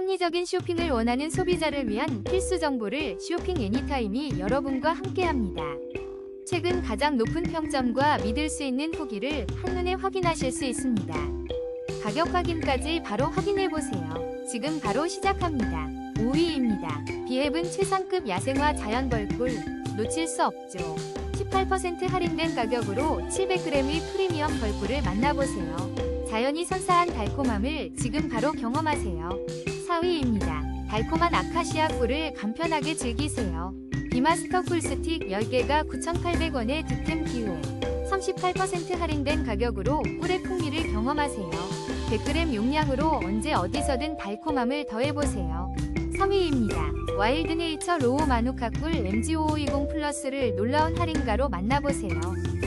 합리적인 쇼핑을 원하는 소비자를 위한 필수 정보를 쇼핑 애니타임이 여러분과 함께합니다. 최근 가장 높은 평점과 믿을 수 있는 후기를 한눈에 확인하실 수 있습니다. 가격 확인까지 바로 확인해 보세요. 지금 바로 시작합니다. 5위입니다. 비앱은 최상급 야생화 자연 벌꿀 놓칠 수 없죠. 18% 할인된 가격으로 700g의 프리미엄 벌꿀을 만나보세요. 자연이 선사한 달콤함을 지금 바로 경험하세요. 4위입니다. 달콤한 아카시아 꿀을 간편하게 즐기세요. 비마스터 꿀스틱 10개가 9,800원의 득템 기회. 38% 할인된 가격으로 꿀의 풍미를 경험하세요. 100g 용량으로 언제 어디서든 달콤함을 더해보세요. 3위입니다. 와일드 네이처 로우 마누카 꿀 MG5520 플러스를 놀라운 할인가로 만나보세요.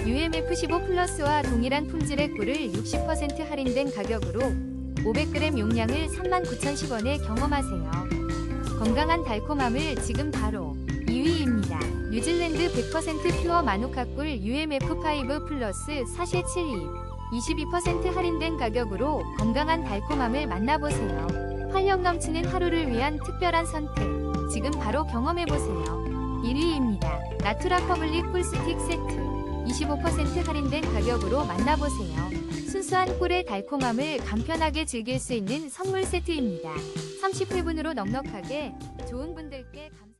UMF15 플러스와 동일한 품질의 꿀을 60% 할인된 가격으로 500g 용량을 39,010원에 경험하세요. 건강한 달콤함을 지금 바로 2위입니다. 뉴질랜드 100% 퓨어 마누카 꿀 UMF5 플러스 사실 7입 22% 할인된 가격으로 건강한 달콤함을 만나보세요. 활력 넘치는 하루를 위한 특별한 선택. 지금 바로 경험해보세요. 1위입니다. 나투라 퍼블릭 꿀스틱 세트. 25% 할인된 가격으로 만나보세요. 순수한 꿀의 달콤함을 간편하게 즐길 수 있는 선물 세트입니다. 30회분으로 넉넉하게 좋은 분들께 감...